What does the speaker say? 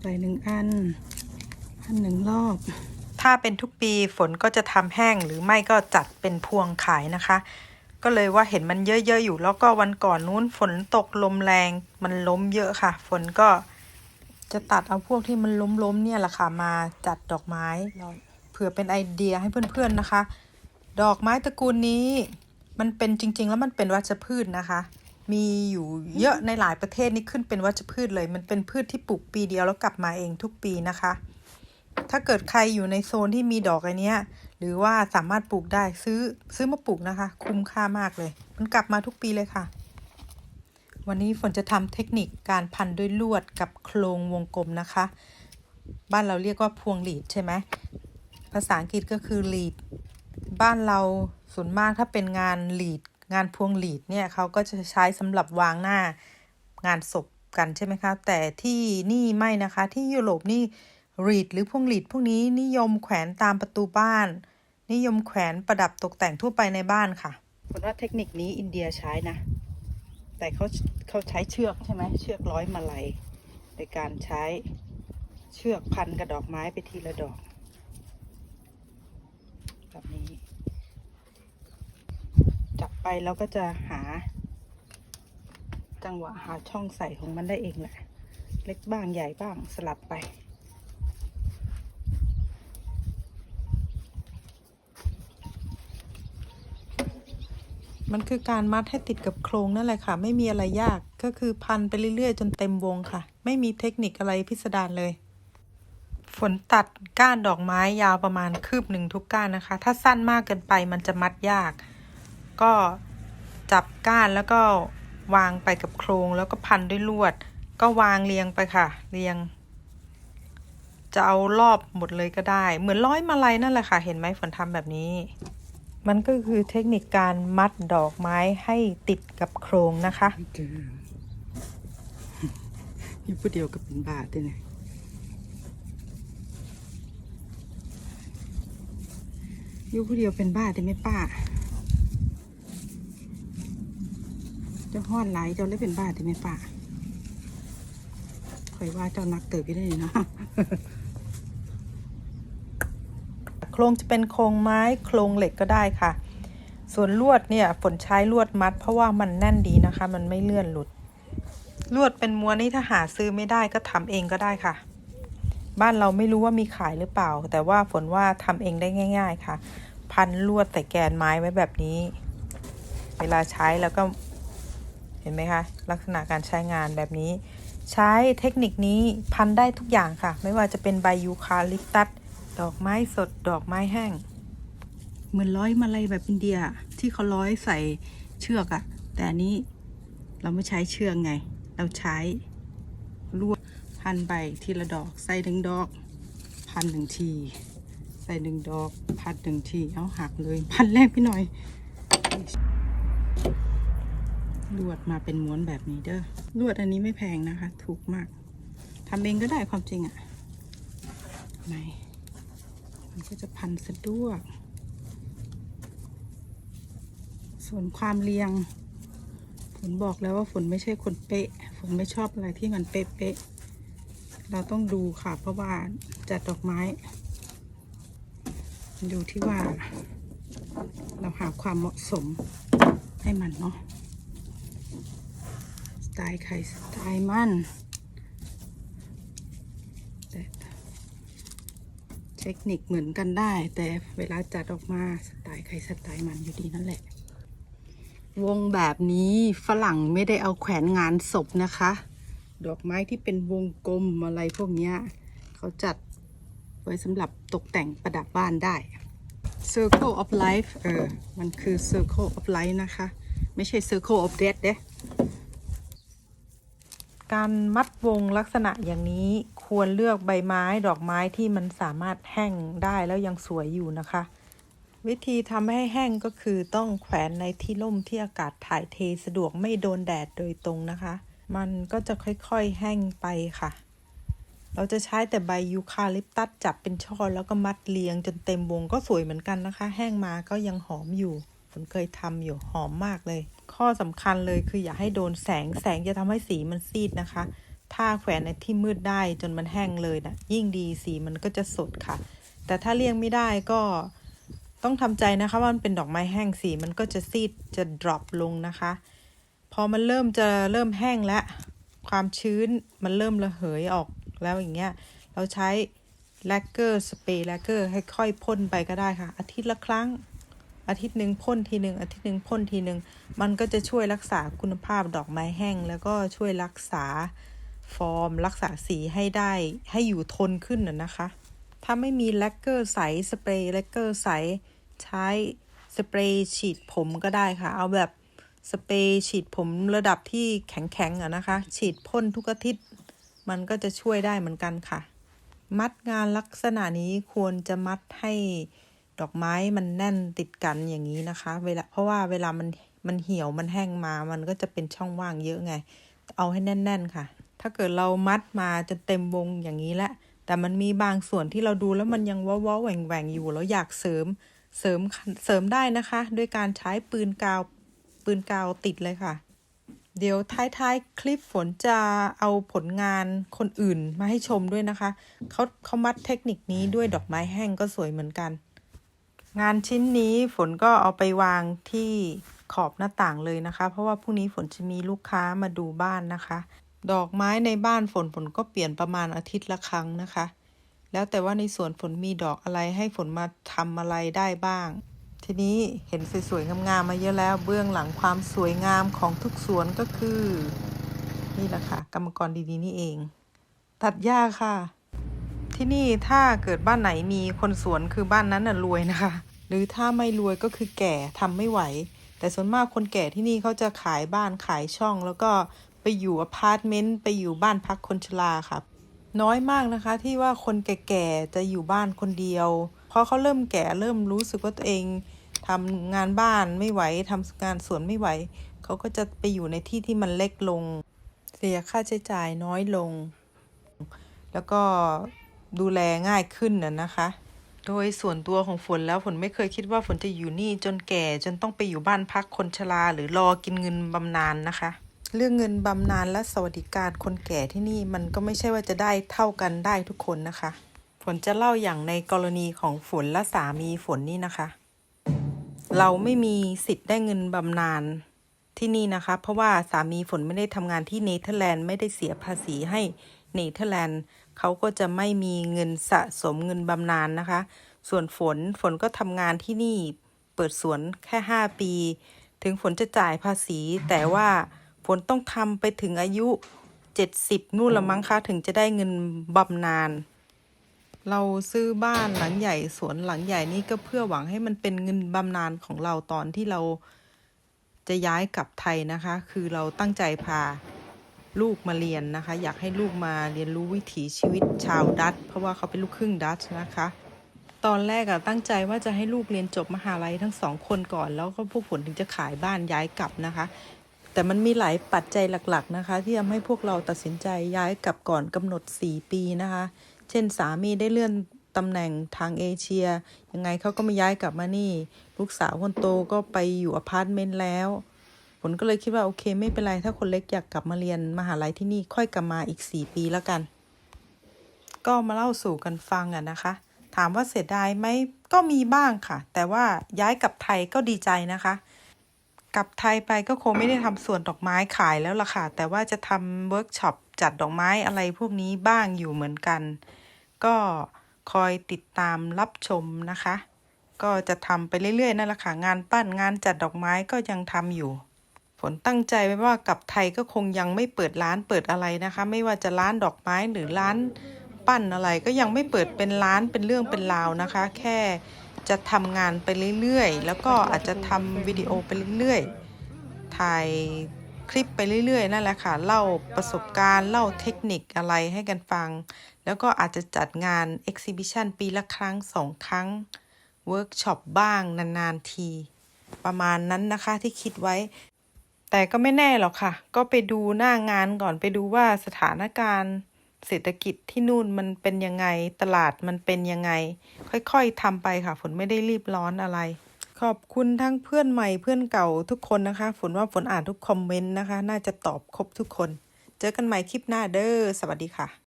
ใส่หนึ่งอันพันหนึ่งรอบ ถ้าเป็นทุกปีฝนก็จะทำแห้งหรือไม่ก็จัดเป็นพวงขายนะคะ ก็เลยว่าเห็นมันเยอะๆอยู่ แล้วก็วันก่อนนู้นฝนตกลมแรงมันล้มเยอะค่ะ ฝนก็จะตัดเอาพวกที่มันล้มๆเนี่ยแหละค่ะมาจัดดอกไม้เผื่อเป็นไอเดียให้เพื่อนๆนะคะ ดอกไม้ตระกูลนี้ มันเป็นจริง ๆ แล้วมันเป็นวัชพืชนะคะ มีอยู่เยอะในหลายประเทศนี่ขึ้นเป็นวัชพืชเลย มันเป็นพืชที่ปลูกปีเดียวแล้วกลับมาเองทุกปีนะคะ ถ้าเกิดใครอยู่ในโซนที่มีดอกอันเนี้ย หรือว่าสามารถปลูกได้ซื้อซื้อมาปลูกนะคะ คุ้มค่ามากเลย มันกลับมาทุกปีเลยค่ะ วันนี้ฝนจะทำเทคนิคการพันด้วยลวดกับโครงวงกลมนะคะ บ้านเราเรียกว่าพวงหลีดใช่ไหมภาษาอังกฤษก็คือลีดบ้านเราส่วนมากถ้าเป็นงานลีด งานพวงหลีดเนี่ยเขาก็จะใช้สำหรับวางหน้างานศพกันใช่ไหมคะ แต่ที่นี่ไม่นะคะ ที่ยุโรปนี่รีดหรือพวงหลีดพวกนี้นิยมแขวนตามประตูบ้าน นิยมแขวนประดับตกแต่งทั่วไปในบ้านค่ะผลว่าเทคนิคนี้อินเดียใช้นะ แต่เขาเขาใช้เชือกใช่ไหมเชือกร้อยมาลัยในการใช้เชือกพันกับดอกไม้ไปทีละดอก แบบนี้ ไปแล้วก็จะหา จังหวะหาช่องใส่ของมันได้เองแหละ เล็กบ้างใหญ่บ้างสลับไป มันคือการมัดให้ติดกับโครงนั่นแหละค่ะ ไม่มีอะไรยากก็คือพันไปเรื่อยๆ จนเต็มวงค่ะ ไม่มีเทคนิคอะไรพิสดารเลยฝนตัดก้านดอกไม้ยาวประมาณคืบหนึ่งทุกก้านนะคะ ถ้าสั้นมากเกินไปมันจะมัดยาก ก็จับก้านแล้วก็วางไปกับโครงแล้วก็พันด้วยลวด ก็วางเรียงไปค่ะ เรียง จะเอารอบหมดเลยก็ได้ เหมือนร้อยมาลัยนั่นแหละค่ะ เห็นไหมฝนทำแบบนี้ มันก็คือเทคนิคการมัดดอกไม้ให้ติดกับโครงนะคะอยู่ผู้เดียวกับเป็นบาทเลยนี่ยอยู่ผู้เดียวเป็นบ้าแต่ไม่ป้า เจ้าห้อนไหลายเจ้าเลยเป็นบ้าแต่ไม่ป้าคอยว่าเจ้านักเติบไปได้เนาะโครงจะเป็นโครงไม้โครงเหล็กก็ได้ค่ะ ส่วนลวดเนี่ยฝนใช้ลวดมัด เพราะว่ามันแน่นดีนะคะ มันไม่เลื่อนหลุด ลวดเป็นม้วนนี่ถ้าหาซื้อไม่ได้ก็ทำเองก็ได้ค่ะ บ้านเราไม่รู้ว่ามีขายหรือเปล่า แต่ว่าฝนว่าทำเองได้ง่าย ๆ ค่ะ พันลวดใส่แกนไม้ไว้แบบนี้ เวลาใช้แล้วก็ ห็นไหมคะลักษณะการใช้งานแบบนี้ ใช้เทคนิคนี้พันได้ทุกอย่างค่ะ ไม่ว่าจะเป็นใบยูคาลิปตัสดอกไม้สดดอกไม้แห้ง เหมือนร้อยมาลัยแบบอินเดียที่เขาร้อยใส่เชือกอะแต่อันนี้เราไม่ใช้เชือกไง เราใช้ลวดพันใบทีละดอกใส่หนึ่งดอก พันหนึ่งที ใส่หนึ่งดอก พันหนึ่งทีเอาหักเลย พันแรกพี่หน่อย ลวดมาเป็นม้วนแบบนี้เด้อลวดอันนี้ไม่แพงนะคะ ถูกมากทำเองก็ได้ความจริงอะไหนมันก็จะพันสะดวก ส่วนความเรียง ฝนบอกแล้วว่าฝนไม่ใช่คนเป๊ะ ฝนไม่ชอบอะไรที่มันเป๊ะๆเราต้องดูค่ะ เพราะว่าจัดดอกไม้ดูที่ว่า เราหาความเหมาะสมให้มันเนาะ ไตล์ใครสไตล์มันแต่เทคนิคเหมือนกันได้ แต่เวลาจัดออกมาสไตล์ใครสไตล์มันอยู่ดีนั่นแหละ วงแบบนี้ฝรั่งไม่ได้เอาแขวนงานศพนะคะ ดอกไม้ที่เป็นวงกลมอะไรพวกนี้เขาจัดไว้สำหรับตกแต่งประดับบ้านได้ Circle of Life เออ มันคือ Circle of Life นะคะ ไม่ใช่ Circle of Death เด้ การมัดวงลักษณะอย่างนี้ควรเลือกใบไม้ดอกไม้ที่มันสามารถแห้งได้แล้วยังสวยอยู่นะคะ วิธีทำให้แห้งก็คือต้องแขวนในที่ร่มที่อากาศถ่ายเทสะดวกไม่โดนแดดโดยตรงนะคะ มันก็จะค่อยๆแห้งไปค่ะ เราจะใช้แต่ใบยูคาลิปตัสจับเป็นช่อแล้วก็มัดเรียงจนเต็มวงก็สวยเหมือนกันนะคะ แห้งมาก็ยังหอมอยู่ผมเคยทำอยู่หอมมากเลย ข้อสำคัญเลยคืออย่าให้โดนแสงแสงจะทำให้สีมันซีดนะคะ ถ้าแขวนในที่มืดได้จนมันแห้งเลยนะยิ่งดีสีมันก็จะสดค่ะ แต่ถ้าเลี่ยงไม่ได้ก็ต้องทำใจนะคะว่ามันเป็นดอกไม้แห้งสีมันก็จะซีดจะ drop ลงนะคะ พอมันเริ่มจะเริ่มแห้งแล้วความชื้นมันเริ่มระเหยออกแล้วอย่างเงี้ย เราใช้แลกเกอร์สเปรย์แลกเกอร์ให้ค่อยพ่นไปก็ได้ค่ะ อาทิตย์ละครั้ง อาทิตย์หนึ่งพ่นทีหนึ่งอาทิตย์หนึ่งพ่นทีหนึ่งมันก็จะช่วยรักษาคุณภาพดอกไม้แห้ง แล้วก็ช่วยรักษาฟอร์ม รักษาสีให้ได้ให้อยู่ทนขึ้นน่ะนะคะ ถ้าไม่มีแลกเกอร์ใสสเปรย์แลกเกอร์ใสใช้สเปรย์ฉีดผมก็ได้ค่ะ เอาแบบสเปรย์ฉีดผมระดับที่แข็งๆอะนะคะ ฉีดพ่นทุกอาทิตย์ มันก็จะช่วยได้เหมือนกันค่ะ มัดงานลักษณะนี้ควรจะมัดให้ ดอกไม้มันแน่นติดกันอย่างนี้นะคะ เวลาเพราะว่าเวลามันมันเหี่ยวมันแห้งมา มันก็จะเป็นช่องว่างเยอะไง เอาให้แน่น ๆค่ะ ถ้าเกิดเรามัดมาจนเต็มวงอย่างนี้แหละแต่มันมีบางส่วนที่เราดูแล้วมันยังว้าวๆแหว่งอยู่แล้วอยากเสริมเสริมเสริมได้นะคะ ด้วยการใช้ปืนกาวปืนกาวติดเลยค่ะ เดี๋ยวท้ายๆ คลิปฝนจะเอาผลงานคนอื่นมาให้ชมด้วยนะคะเขาเขามัดเทคนิคนี้ด้วยดอกไม้แห้งก็สวยเหมือนกัน งานชิ้นนี้ฝนก็เอาไปวางที่ขอบหน้าต่างเลยนะคะ เพราะว่าพรุ่งนี้ฝนจะมีลูกค้ามาดูบ้านนะคะ ดอกไม้ในบ้านฝนฝนก็เปลี่ยนประมาณอาทิตย์ละครั้งนะคะ แล้วแต่ว่าในสวนฝนมีดอกอะไรให้ฝนมาทำอะไรได้บ้าง ทีนี้เห็นสวยๆงามๆมาเยอะแล้ว เบื้องหลังความสวยงามของทุกสวนก็คือ นี่แหละค่ะ กรรมกรดีๆนี่เอง ตัดหญ้าค่ะ ที่นี่ถ้าเกิดบ้านไหนมีคนสวนคือบ้านนั้นน่ะรวยนะคะ หรือถ้าไม่รวยก็คือแก่ทำไม่ไหว แต่ส่วนมากคนแก่ที่นี่เขาจะขายบ้านขายช่อง แล้วก็ไปอยู่อพาร์ตเมนต์ไปอยู่บ้านพักคนชราค่ะน้อยมากนะคะที่ว่าคนแก่ๆจะอยู่บ้านคนเดียว เพราะเขาเริ่มแก่เริ่มรู้สึกว่าตัวเองทำงานบ้านไม่ไหวทำงานสวนไม่ไหว เขาก็จะไปอยู่ในที่ที่มันเล็กลง เสียค่าใช้จ่ายน้อยลง แล้วก็ดูแลง่ายขึ้นน่ะนะคะ โดยส่วนตัวของฝนแล้วฝนไม่เคยคิดว่าฝนจะอยู่นี่จนแก่จนต้องไปอยู่บ้านพักคนชราหรือรอกินเงินบำนาญนะคะ เรื่องเงินบำนาญและสวัสดิการคนแก่ที่นี่มันก็ไม่ใช่ว่าจะได้เท่ากันได้ทุกคนนะคะ ฝนจะเล่าอย่างในกรณีของฝนและสามีฝนนี่นะคะ เราไม่มีสิทธิ์ได้เงินบำนาญที่นี่นะคะ เพราะว่าสามีฝนไม่ได้ทำงานที่เนเธอร์แลนด์ไม่ได้เสียภาษีให้เนเธอร์แลนด์ เขาก็จะไม่มีเงินสะสมเงินบำนาญนะคะ ส่วนฝนฝนก็ทำงานที่นี่เปิดสวนแค่ 5 ปี ถึงฝนจะจ่ายภาษี แต่ว่าฝนต้องทำไปถึงอายุ 70 นู่นละมั้งคะถึงจะได้เงินบำนาญเราซื้อบ้านหลังใหญ่สวนหลังใหญ่นี่ก็เพื่อหวังให้มันเป็นเงินบำนาญของเราตอนที่เราจะย้ายกลับไทยนะคะ คือเราตั้งใจพา ลูกมาเรียนนะคะ อยากให้ลูกมาเรียนรู้วิถีชีวิตชาวดัตเพราะว่าเขาเป็นลูกครึ่งดัตนะคะ ตอนแรกอะตั้งใจว่าจะให้ลูกเรียนจบมหาลัยทั้งสองคนก่อน แล้วก็พวกฝนถึงจะขายบ้านย้ายกลับนะคะ แต่มันมีหลายปัจจัยหลักๆนะคะ ที่ทำให้พวกเราตัดสินใจย้ายกลับก่อนกำหนด 4 ปีนะคะ เช่นสามีได้เลื่อนตำแหน่งทางเอเชีย ยังไงเขาก็ไม่ย้ายกลับมานี่ ลูกสาวคนโตก็ไปอยู่อพาร์ตเมนต์แล้ว ผลก็เลยคิดว่าโอเค ไม่เป็นไรถ้าคนเล็กอยากกลับมาเรียนมหาลัยที่นี่ค่อยกลับมาอีก 4 ปีแล้วกัน ก็มาเล่าสู่กันฟังอะนะคะ ถามว่าเสียดายไหมก็มีบ้างค่ะ แต่ว่าย้ายกลับไทยก็ดีใจนะคะ กลับไทยไปก็คงไม่ได้ทำสวนดอกไม้ขายแล้วล่ะค่ะ แต่ว่าจะทำเวิร์กช็อปจัดดอกไม้อะไรพวกนี้บ้างอยู่เหมือนกัน ก็คอยติดตามรับชมนะคะ ก็จะทำไปเรื่อยๆนั่นแหละค่ะงานปั้นงานจัดดอกไม้ก็ยังทำอยู่ ฝนตั้งใจไว้ว่ากลับไทยก็คงยังไม่เปิดร้านเปิดอะไรนะคะ ไม่ว่าจะร้านดอกไม้หรือร้านปั้นอะไรก็ยังไม่เปิดเป็นร้านเป็นเรื่องเป็นราวนะคะ แค่จะทำงานไปเรื่อยๆ แล้วก็อาจจะทำวิดีโอไปเรื่อยๆ ถ่ายคลิปไปเรื่อยๆ นั่นแหละค่ะ เล่าประสบการณ์เล่าเทคนิคอะไรให้กันฟัง แล้วก็อาจจะจัดงาน Exhibition ปีละครั้งสองครั้งเวิร์กช็อปบ้างนานๆที ประมาณนั้นนะคะที่คิดไว้ แต่ก็ไม่แน่หรอกค่ะ ก็ไปดูหน้างานก่อนไปดูว่าสถานการณ์เศรษฐกิจที่นู่นมันเป็นยังไงตลาดมันเป็นยังไง ค่อยๆทำไปค่ะ ฝนไม่ได้รีบร้อนอะไร ขอบคุณทั้งเพื่อนใหม่เพื่อนเก่าทุกคนนะคะ ฝนว่าฝนอ่านทุกคอมเมนต์นะคะ น่าจะตอบครบทุกคน เจอกันใหม่คลิปหน้าเด้อสวัสดีค่ะ